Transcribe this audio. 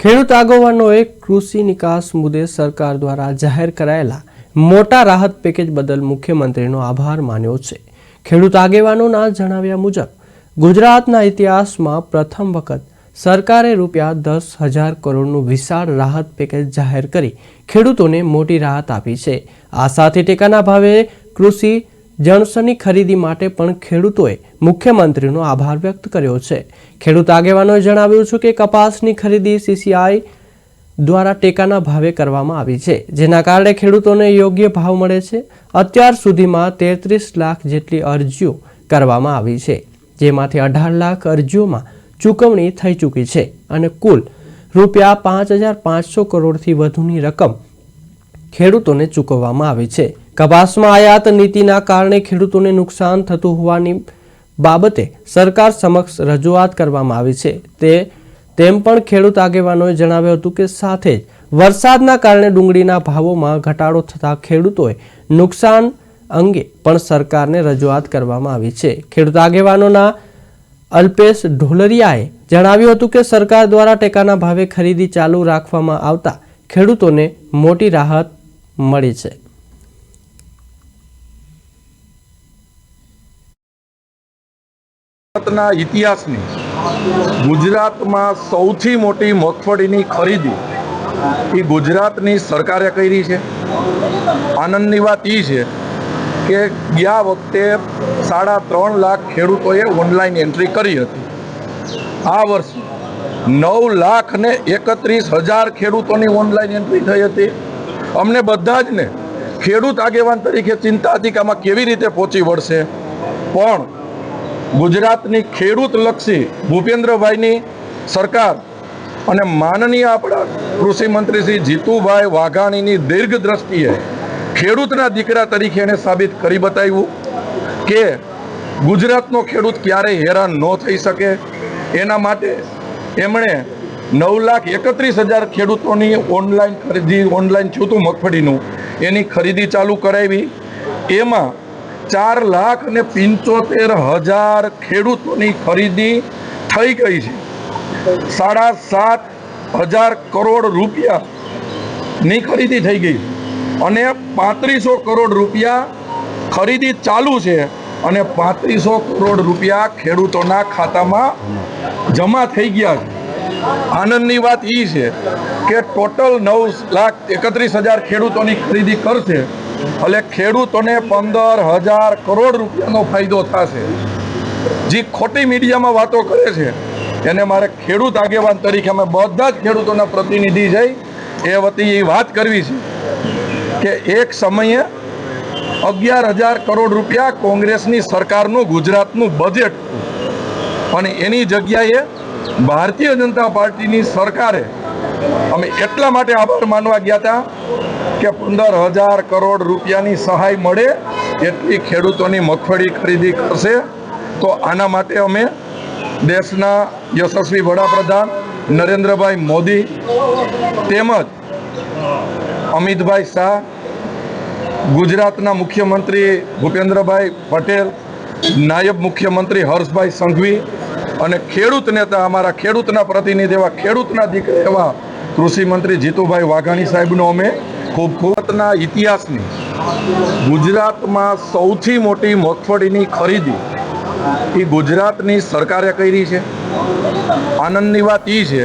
ખેડૂત આગેવાનોએ કૃષિ નિકાસ મુદ્દે સરકાર દ્વારા જાહેર કરાયેલા મોટા રાહત પેકેજ બદલ મુખ્યમંત્રીનો આભાર માન્યો છે. ખેડૂત આગેવાનોના જણાવ્યા મુજબ, ગુજરાતના ઇતિહાસમાં પ્રથમ વખત સરકારે રૂપિયા દસ હજાર કરોડનું વિશાળ રાહત પેકેજ જાહેર કરી ખેડૂતોને મોટી રાહત આપી છે. આ સાથે ટેકાના ભાવે કૃષિ જણસની ખરીદી માટે પણ ખેડૂતોએ મુખ્યમંત્રીનો આભાર વ્યક્ત કર્યો છે. ખેડૂત આગેવાનોએ જણાવ્યું છે કે કપાસની ખરીદી સીસીઆઈ દ્વારા ટેકાના ભાવે કરવામાં આવી છે, જેના કારણે ખેડૂતોને યોગ્ય ભાવ મળે છે. અત્યાર સુધીમાં તેત્રીસ લાખ જેટલી અરજીઓ કરવામાં આવી છે, જેમાંથી અઢાર લાખ અરજીઓમાં ચૂકવણી થઈ ચૂકી છે અને કુલ રૂપિયા પાંચ હજાર પાંચસો કરોડથી વધુની રકમ ખેડૂતોને ચૂકવવામાં આવી છે. કપાસમાં આયાત નીતિના કારણે ખેડૂતોને નુકસાન થતું હોવાની બાબતે સરકાર સમક્ષ રજૂઆત કરવામાં આવી છે. તે, તેમ પણ ખેડૂત આગેવાનોએ જણાવ્યું હતું કે સાથે જ વરસાદના કારણે ડુંગળીના ભાવોમાં ઘટાડો થતાં ખેડૂતોએ નુકસાન અંગે પણ સરકારને રજૂઆત કરવામાં આવી છે. ખેડૂત આગેવાનોના અલ્પેશ ઢોલરિયાએ જણાવ્યું હતું કે સરકાર દ્વારા ટેકાના ભાવે ખરીદી ચાલુ રાખવામાં આવતા ખેડૂતોને મોટી રાહત મળી છે. ભારતના ઇતિહાસની ગુજરાતમાં સૌથી મોટી મગફળીની ખરીદી એ ગુજરાતની સરકારે કરી છે. આનંદની વાત એ છે કે ગયા વખતે સાડા ત્રણ લાખ ખેડૂતોએ ઓનલાઈન એન્ટ્રી કરી હતી. આ વર્ષે નવ લાખ ને એકત્રીસ હજાર ખેડૂતોની ઓનલાઈન એન્ટ્રી થઈ હતી. અમને બધા જ ને ખેડૂત આગેવાન તરીકે ચિંતા હતી કે આમાં કેવી રીતે પહોંચી વળશે. પણ ગુજરાતની ખેડૂતલક્ષી ભૂપેન્દ્રભાઈની સરકાર અને માનનીય આપણા કૃષિમંત્રી શ્રી જીતુભાઈ વાઘાણીની દીર્ઘ દ્રષ્ટિએ ખેડૂતના દીકરા તરીકે એને સાબિત કરી બતાવ્યું કે ગુજરાતનો ખેડૂત ક્યારેય હેરાન ન થઈ શકે. એના માટે એમણે નવ લાખ એકત્રીસ હજાર ખેડૂતોની ઓનલાઈન ખરીદી, ઓનલાઈન છૂતું મગફળીનું એની ખરીદી ચાલુ કરાવી. એમાં ચાર લાખ ને પંચોતેર હજાર ખેડૂતોની ખરીદી થઈ ગઈ છે. સાડા સાત હજાર કરોડ રૂપિયાની ખરીદી થઈ ગઈ અને પાંત્રીસો કરોડ રૂપિયા ખરીદી ચાલુ છે અને પાંત્રીસો કરોડ રૂપિયા ખેડૂતોના ખાતામાં જમા થઈ ગયા છે. આનંદની વાત એ છે કે ટોટલ નવ લાખ એકત્રીસ હજાર ખેડૂતોની ખરીદી કરશે એટલે ખેડૂતોને પંદર હજાર કરોડ રૂપિયાનો ફાયદો થશે. જે ખોટી મીડિયામાં વાતો કરે છે, એને મારે ખેડૂત આગેવાન તરીકે અમે બધા જ ખેડૂતોના પ્રતિનિધિ જઈ એ વતી એ વાત કરવી છે કે એક સમયે અગિયાર હજાર કરોડ રૂપિયા કોંગ્રેસની સરકારનું, ગુજરાતનું બજેટ પણ એની જગ્યાએ ભારતીય જનતા પાર્ટીની સરકારે અમે એટલા માટે આભાર માનવા ગયા હતા કે પંદર હજાર કરોડ રૂપિયાની સહાય મળે એટલી ખેડૂતોની મગફળી ખરીદી કરશે. તો આના માટે અમે દેશના યશસ્વી વડાપ્રધાન નરેન્દ્રભાઈ મોદી તેમજ અમિતભાઈ શાહ, ગુજરાતના મુખ્યમંત્રી ભૂપેન્દ્રભાઈ પટેલ, નાયબ મુખ્યમંત્રી હર્ષભાઈ સંઘવી અને ખેડૂત નેતા અમારા ખેડૂતના પ્રતિનિધિ એવા ખેડૂતના દીકરા એવા કૃષિ મંત્રી જીતુભાઈ વાઘાણી સાહેબનો અમે ખૂબ ખૂબના ઇતિહાસની ગુજરાતમાં સૌથી મોટી મગફળીની ખરીદી એ ગુજરાતની સરકારે કરી છે. આનંદની વાત એ છે